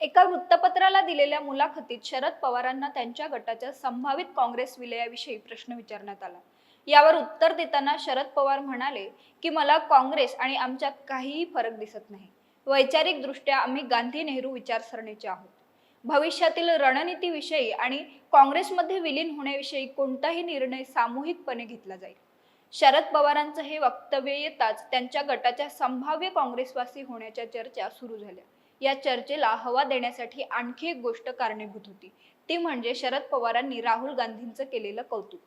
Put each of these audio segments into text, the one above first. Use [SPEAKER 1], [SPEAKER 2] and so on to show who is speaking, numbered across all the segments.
[SPEAKER 1] एका वृत्तपत्राला दिलेल्या मुलाखतीत शरद पवारांना त्यांच्या गटाच्या संभावित काँग्रेस विलयाविषयी प्रश्न विचारण्यात आला. यावर उत्तर देताना शरद पवार म्हणाले की मला काँग्रेस आणि आमच्यात काहीही फरक दिसत नाही. वैचारिक दृष्ट्या आम्ही गांधी नेहरू विचारसरणीचे आहोत. भविष्यातील रणनीतीविषयी आणि काँग्रेसमध्ये विलीन होण्याविषयी कोणताही निर्णय सामूहिकपणे घेतला जाईल. शरद पवारांचं हे वक्तव्य येताच त्यांच्या गटाच्या संभाव्य काँग्रेसवासी होण्याच्या चर्चा सुरू झाल्या. या चर्चेला हवा देण्यासाठी आणखी एक गोष्ट कारणीभूत होती. ती म्हणजे शरद पवारांनी राहुल गांधींचं केलेलं कौतुक.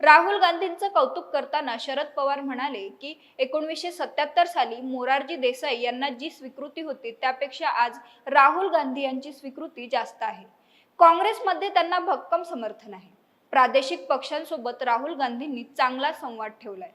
[SPEAKER 1] राहुल गांधींचं कौतुक करताना शरद पवार म्हणाले की एकोणीसशे सत्याहत्तर साली मोरारजी देसाई यांना जी स्वीकृती होती त्यापेक्षा आज राहुल गांधी यांची स्वीकृती जास्त आहे. काँग्रेसमध्ये त्यांना भक्कम समर्थन आहे. प्रादेशिक पक्षांसोबत राहुल गांधींनी चांगला संवाद ठेवलाय.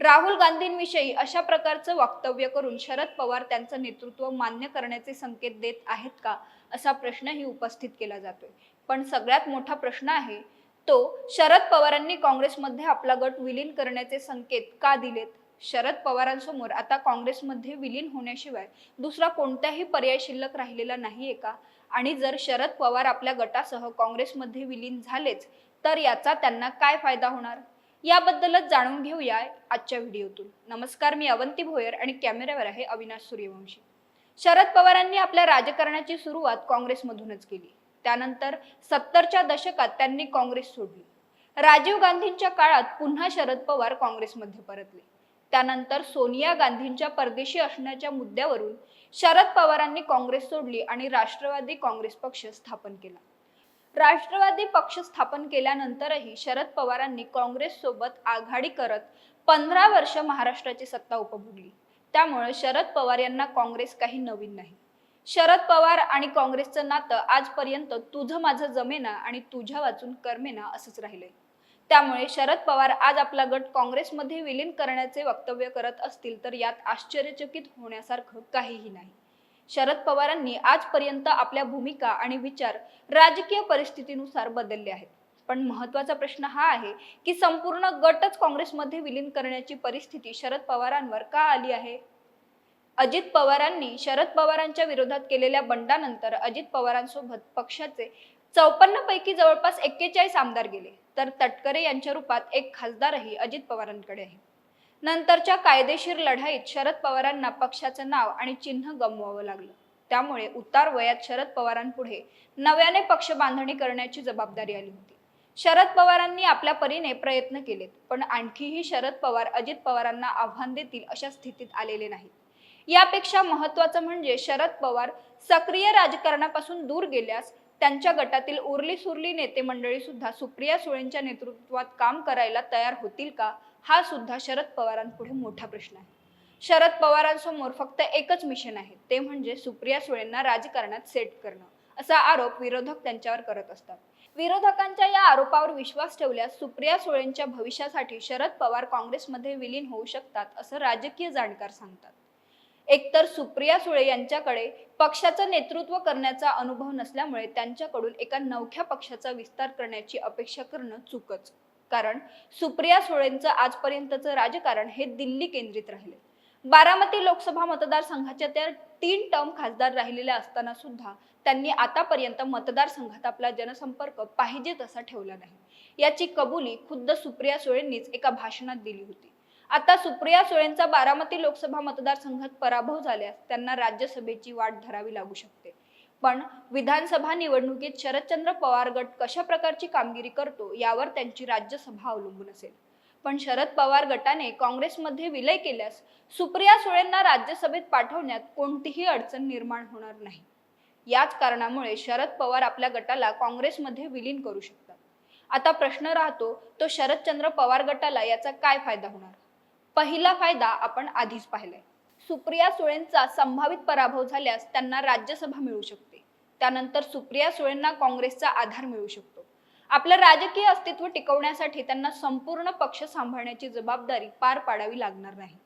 [SPEAKER 1] राहुल गांधींविषयी अशा प्रकारचं वक्तव्य करून शरद पवार त्यांचं नेतृत्व मान्य करण्याचे संकेत देत आहेत का असा प्रश्नही उपस्थित केला जातोय. पण सगळ्यात मोठा प्रश्न आहे तो शरद पवारांनी काँग्रेसमध्ये आपला गट विलीन करण्याचे संकेत का दिलेत? शरद पवारांसमोर आता काँग्रेसमध्ये विलीन होण्याशिवाय दुसरा कोणताही पर्याय शिल्लक राहिलेला नाहीये का? आणि जर शरद पवार आपल्या गटासह काँग्रेसमध्ये विलीन झालेच तर याचा त्यांना काय फायदा होणार? याबद्दलच जाणून घेऊया आजच्या व्हिडिओतून. नमस्कार मी अवंती भोयर आणि कॅमेऱ्यावर आहे अविनाश सूर्यवंशी. शरद पवारांनी आपल्या राजकारणाची सुरुवात काँग्रेसमधूनच केली. त्यानंतर सत्तरच्या दशकात त्यांनी काँग्रेस सोडली. राजीव गांधींच्या काळात पुन्हा शरद पवार काँग्रेसमध्ये परतले. त्यानंतर सोनिया गांधींच्या परदेशी असण्याच्या मुद्द्यावरून शरद पवारांनी काँग्रेस सोडली आणि राष्ट्रवादी काँग्रेस पक्ष स्थापन केला. राष्ट्रवादी पक्ष स्थापन केल्यानंतरही शरद पवारांनी काँग्रेस सोबत आघाडी करत पंधरा वर्ष महाराष्ट्राची सत्ता उपभोगली. त्यामुळे शरद पवार यांना काँग्रेस काही नवीन नाही. शरद पवार आणि काँग्रेसचं नातं आजपर्यंत तुझं माझं जमेना आणि तुझ्या वाचून करमेना असंच राहिलंय. त्यामुळे शरद पवार आज आपला गट काँग्रेसमध्ये विलीन करण्याचे वक्तव्य करत असतील तर यात आश्चर्यचकित होण्यासारखं काहीही नाही. शरद पवारांनी आजपर्यंत आपल्या भूमिका आणि विचार राजकीय परिस्थितीनुसार बदलले आहेत. पण महत्त्वाचा प्रश्न हा आहे की संपूर्ण गटच काँग्रेसमध्ये विलीन करण्याची परिस्थिती शरद पवारांवर का आली आहे? अजित पवारांनी शरद पवारांच्या विरोधात केलेल्या बंडानंतर अजित पवारांसोबत पक्षाचे चौपन्न पैकी जवळपास एक्केचाळीस आमदार गेले. तर तटकरे यांच्या रूपात एक खासदारही अजित पवारांकडे आहे. नंतरच्या कायदेशीर लढाईत शरद पवारांना पक्षाचं नाव आणि चिन्ह गमवावं लागलं. त्यामुळे उतार वयात शरद पवारांपुढे नव्याने पक्ष बांधणी करण्याची जबाबदारी आली होती. शरद पवारांनी आपल्या परीने प्रयत्न केलेत पण आणखीही शरद पवार अजित पवारांना आव्हान देतील अशा स्थितीत आलेले नाहीत. यापेक्षा महत्वाचं म्हणजे शरद पवार सक्रिय राजकारणापासून दूर गेल्यास त्यांच्या गटातील उरली सुरली नेते मंडळी सुद्धा सुप्रिया सुळेंच्या नेतृत्वात काम करायला तयार होतील का? हा सुद्धा शरद पवारांपुढे मोठा प्रश्न आहे. शरद पवारांसमोर फक्त एकच मिशन आहे ते म्हणजे सुप्रिया सुळेंना राजकारणात सेट करणं असा आरोप विरोधक त्यांच्यावर करत असतात. विरोधकांच्या या आरोपावर विश्वास ठेवल्यास सुप्रिया सुळेंच्या भविष्यासाठी शरद पवार काँग्रेसमध्ये विलीन होऊ शकतात असं राजकीय जाणकार सांगतात. एकतर सुप्रिया सुळे यांच्याकडे पक्षाचं नेतृत्व करण्याचा अनुभव नसल्यामुळे त्यांच्याकडून एका नवख्या पक्षाचा विस्तार करण्याची अपेक्षा करणं चुकच. कारण सुप्रिया सुळेंचं आजपर्यंतचं राजकारण हे दिल्ली केंद्रित राहिले. बारामती लोकसभा मतदारसंघाच्या त्या तीन टर्म खासदार राहिलेल्या असताना सुद्धा त्यांनी आतापर्यंत मतदारसंघात आपला जनसंपर्क पाहिजे तसा ठेवला नाही. याची कबुली खुद्द सुप्रिया सुळेंनीच एका भाषणात दिली होती. आता सुप्रिया सुळेंचा बारामती लोकसभा मतदारसंघात पराभव झाल्यास त्यांना राज्यसभेची वाट धरावी लागू शकते. पण विधानसभा निवडणुकीत शरदचंद्र पवार गट कशा प्रकारची कामगिरी करतो यावर त्यांची राज्यसभा अवलंबून असेल. पण शरद पवार गटाने काँग्रेसमध्ये विलय केल्यास सुप्रिया सुळेंना राज्यसभेत पाठवण्यात कोणतीही अडचण निर्माण होणार नाही. याच कारणामुळे शरद पवार आपल्या गटाला काँग्रेसमध्ये विलीन करू शकतात. आता प्रश्न राहतो तो शरदचंद्र पवार गटाला याचा काय फायदा होणार? पहिला फायदा आपण आधीच पाहिलाय. सुप्रिया सुळेंचा संभावित पराभव झाल्यास त्यांना राज्यसभा मिळू शकते. त्यानंतर सुप्रिया सुळेंना काँग्रेसचा आधार मिळू शकतो. आपलं राजकीय अस्तित्व टिकवण्यासाठी त्यांना संपूर्ण पक्ष सांभाळण्याची जबाबदारी पार पाडावी लागणार नाही.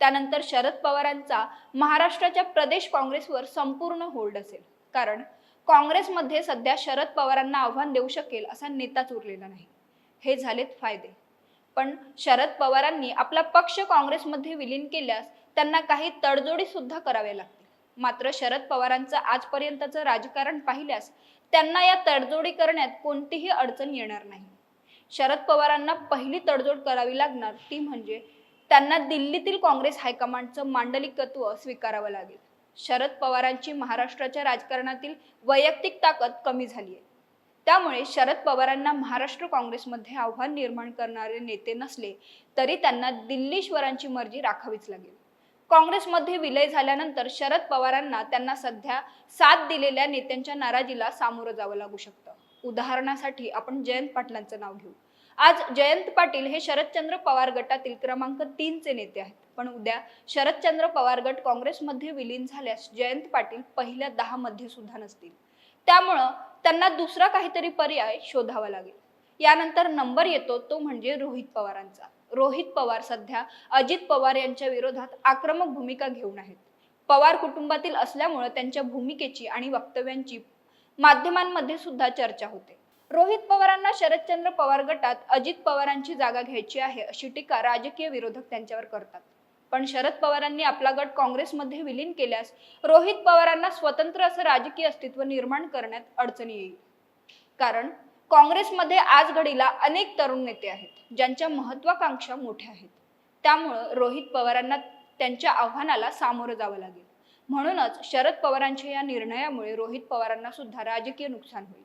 [SPEAKER 1] त्यानंतर शरद पवारांचा महाराष्ट्राच्या प्रदेश काँग्रेसवर संपूर्ण होल्ड असेल. कारण काँग्रेसमध्ये सध्या शरद पवारांना आव्हान देऊ शकेल असा नेताच उरलेला नाही. हे झालेत फायदे. पण शरद पवारांनी आपला पक्ष काँग्रेसमध्ये विलीन केल्यास त्यांना काही तडजोडी सुद्धा कराव्या लागतात मात्र शरद पवारांचं आजपर्यंतचं राजकारण पाहिल्यास त्यांना या तडजोडी करण्यात कोणतीही अडचण येणार नाही. शरद पवारांना पहिली तडजोड करावी लागणार ती म्हणजे त्यांना दिल्लीतील काँग्रेस हायकमांडचं मांडलिकत्व स्वीकारावं लागेल. शरद पवारांची महाराष्ट्राच्या राजकारणातील वैयक्तिक ताकद कमी झाली आहे त्यामुळे शरद पवारांना महाराष्ट्र काँग्रेसमध्ये आव्हान निर्माण करणारे नेते नसले तरी त्यांना दिल्लीश्वरांची मर्जी राखावीच लागेल. काँग्रेसमध्ये विलय झाल्यानंतर शरद पवारांना त्यांना सध्या साथ दिलेल्या नेत्यांच्या नाराजीला सामोरं जावं लागू शकतं. उदाहरणासाठी आपण जयंत पाटलांचं नाव घेऊ. आज जयंत पाटील हे शरदचंद्र पवार गटातील क्रमांक तीनचे नेते आहेत. पण उद्या शरदचंद्र पवार गट काँग्रेसमध्ये विलीन झाल्यास जयंत पाटील पहिल्या दहा मध्ये सुद्धा नसतील. त्यामुळं त्यांना दुसरा काहीतरी पर्याय शोधावा लागेल. यानंतर नंबर येतो तो म्हणजे रोहित पवारांचा. रोहित पवार सध्या अजित पवार यांच्या विरोधात आक्रमक भूमिका घेऊन आहेत. पवार कुटुंबातील असल्यामुळे त्यांच्या भूमिकेची आणि वक्तव्यांची माध्यमांमध्ये सुद्धा चर्चा होते. रोहित पवारांना शरदचंद्र पवार गटात अजित पवारांची जागा घ्यायची आहे अशी टीका राजकीय विरोधक त्यांच्यावर करतात. पण शरद पवारांनी आपला गट काँग्रेसमध्ये विलीन केल्यास रोहित पवारांना स्वतंत्र असं राजकीय अस्तित्व निर्माण करण्यात अडचणी येईल. कारण काँग्रेसमध्ये आज घडीला अनेक तरुण नेते आहेत ज्यांच्या महत्वाकांक्षा मोठ्या आहेत. त्यामुळं रोहित पवारांना त्यांच्या आव्हानाला सामोरं जावं लागेल. म्हणूनच शरद पवारांच्या या निर्णयामुळे रोहित पवारांना सुद्धा राजकीय नुकसान होईल.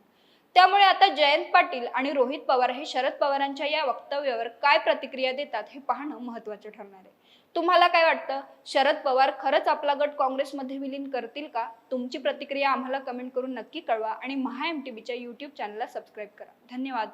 [SPEAKER 1] त्यामुळे आता जयंत पाटील आणि रोहित पवार हे शरद पवारांच्या या वक्तव्यावर काय प्रतिक्रिया देतात हे पाहणं महत्वाचं ठरणार आहे. तुम्हाला काय वाटतं? शरद पवार खरंच आपला गट काँग्रेसमध्ये विलीन करतील का? तुमची प्रतिक्रिया आम्हाला कमेंट करून नक्की कळवा आणि महा एम टी बीच्या यूट्यूब चॅनलला सबस्क्राईब करा. धन्यवाद.